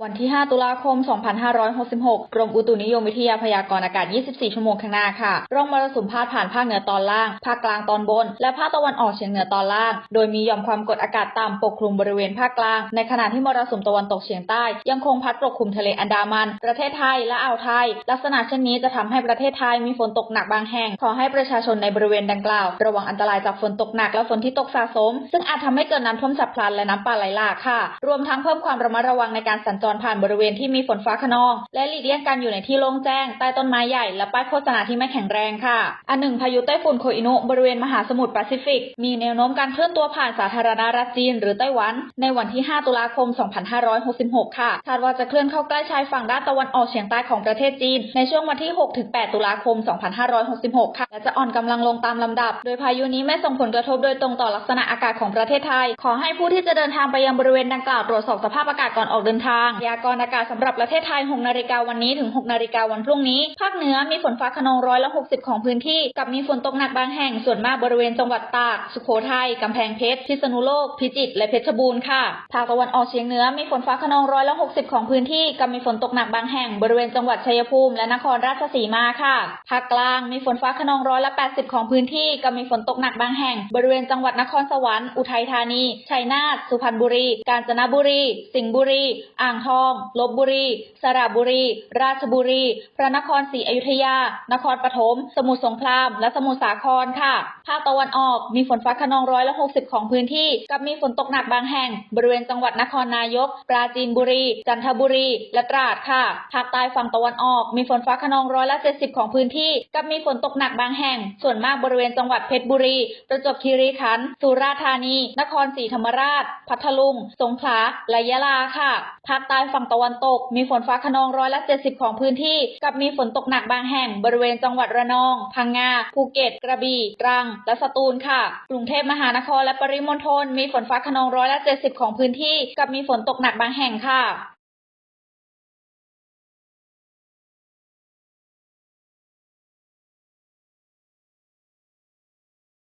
วันที่ 5 ตุลาคม 2566 กรมอุตุนิยมวิทยาพยากรณ์อากาศ 24 ชั่วโมงข้างหน้าค่ะ ร่องมรสุมพาดผ่านภาคเหนือตอนล่าง ภาคกลางตอนบน และภาคตะวันออกเฉียงเหนือตอนล่าง โดยมีหย่อมความกดอากาศต่ำปกคลุมบริเวณภาคกลาง ในขณะที่มรสุมตะวันตกเฉียงใต้ ยังคงพัดปกคลุมทะเลอันดามัน ประเทศไทยและอ่าวไทย ลักษณะเช่นนี้จะทำให้ประเทศไทยมีฝนตกหนักบางแห่ง ขอให้ประชาชนในบริเวณดังกล่าว ระวังอันตรายจากฝนตกหนักและฝนที่ตกสะสม ซึ่งอาจทำให้เกิดน้ำท่วมฉับพลันและน้ำป่าไหลหลากค่ะ รวมทั้งเพิ่มความระมัดระวังในการสัญจรผ่านบริเวณที่มีฝนฟ้าขนอง และหลีกเลี่ยงการอยู่ในที่โล่งแจ้ง ใต้ต้นไม้ใหญ่และป้ายโฆษณาที่ไม่แข็งแรงค่ะ อันหนึ่งพายุไต้ฝุ่นโคอินุบริเวณมหาสมุทรแปซิฟิก มีแนวโน้มการเคลื่อนตัวผ่านสาธารณรัฐจีน หรือไต้หวัน ในวันที่ 5 ตุลาคม 2566 ค่ะ คาดว่าจะเคลื่อนเข้าใกล้ชายฝั่งด้านตะวันออกเฉียงใต้ของประเทศจีน ในช่วงวันที่ 6-8 ตุลาคม 2566 ค่ะ และจะอ่อนกำลังลงตามลำดับ โดยพายุนี้ไม่ส่งผลกระทบโดยตรงต่อลักษณะอากาศของประเทศไทย ขอให้ผู้ที่จะเดินทางไปยังบริเวณดังกล่าวตรวจสอบสภาพอากาศก่อนออกเดินทางพยากรณ์อากาศสำหรับประเทศไทย 6 นาฬิกาวันนี้ถึง 6 นาฬิกาวันพรุ่งนี้ ภาคเหนือมีฝนฟ้าขนองร้อยละ 60 ของพื้นที่ กับมีฝนตกหนักบางแห่ง ส่วนมากบริเวณจังหวัดตาก สุโขทัย กำแพงเพชร พิษณุโลก พิจิตร และเพชรบูรณ์ค่ะ ภาคตะวันออกเฉียงเหนือมีฝนฟ้าขนองร้อยละ 60 ของพื้นที่ กับมีฝนตกหนักบางแห่ง บริเวณจังหวัดชัยภูมิ และนครราชสีมาค่ะ ภาคกลางมีฝนฟ้าขนองร้อยละ 80 ของพื้นที่ กับมีฝนตกหนักบางแห่ง บริเวณจังหวัดนครสวรรค์ อุทัยธานี ชัยนาท สุพรรณบุรี กาญจนบุรี สิงห์บุรี อ่างทองลบบุรี สระบุรี ราชบุรี พระนครศรีอยุธยา นครปฐม สมุทรสงคราม และสมุทรสาครค่ะ ภาคตะวันออกมีฝนฟ้าขนองร้อยละ60ของพื้นที่ กับมีฝนตกหนักบางแห่ง บริเวณจังหวัดนครนายก ปราจีนบุรี จันทบุรี และตราดค่ะ ภาคใต้ฝั่งตะวันออกมีฝนฟ้าขนองร้อยละ70ของพื้นที่ กับมีฝนตกหนักบางแห่ง ส่วนมากบริเวณจังหวัดเพชรบุรี ประจวบคีรีขันธ์ สุราษฎร์ธานี นครศรีธรรมราช พัทลุง สงขลา และยะลาค่ะ ภาคใต้ฝั่งตะวันตก มีฝนฟ้าขนองร้อยละ 70 ของพื้นที่ กับมีฝนตกหนักบางแห่งบริเวณจังหวัดระนอง พังงา ภูเก็ต กระบี่ ตรัง และสตูลค่ะ กรุงเทพมหานครและปริมณฑลมีฝนฟ้าขนองร้อยละ 70 ของพื้นที่ กับมีฝนตกหนักบางแห่งค่ะ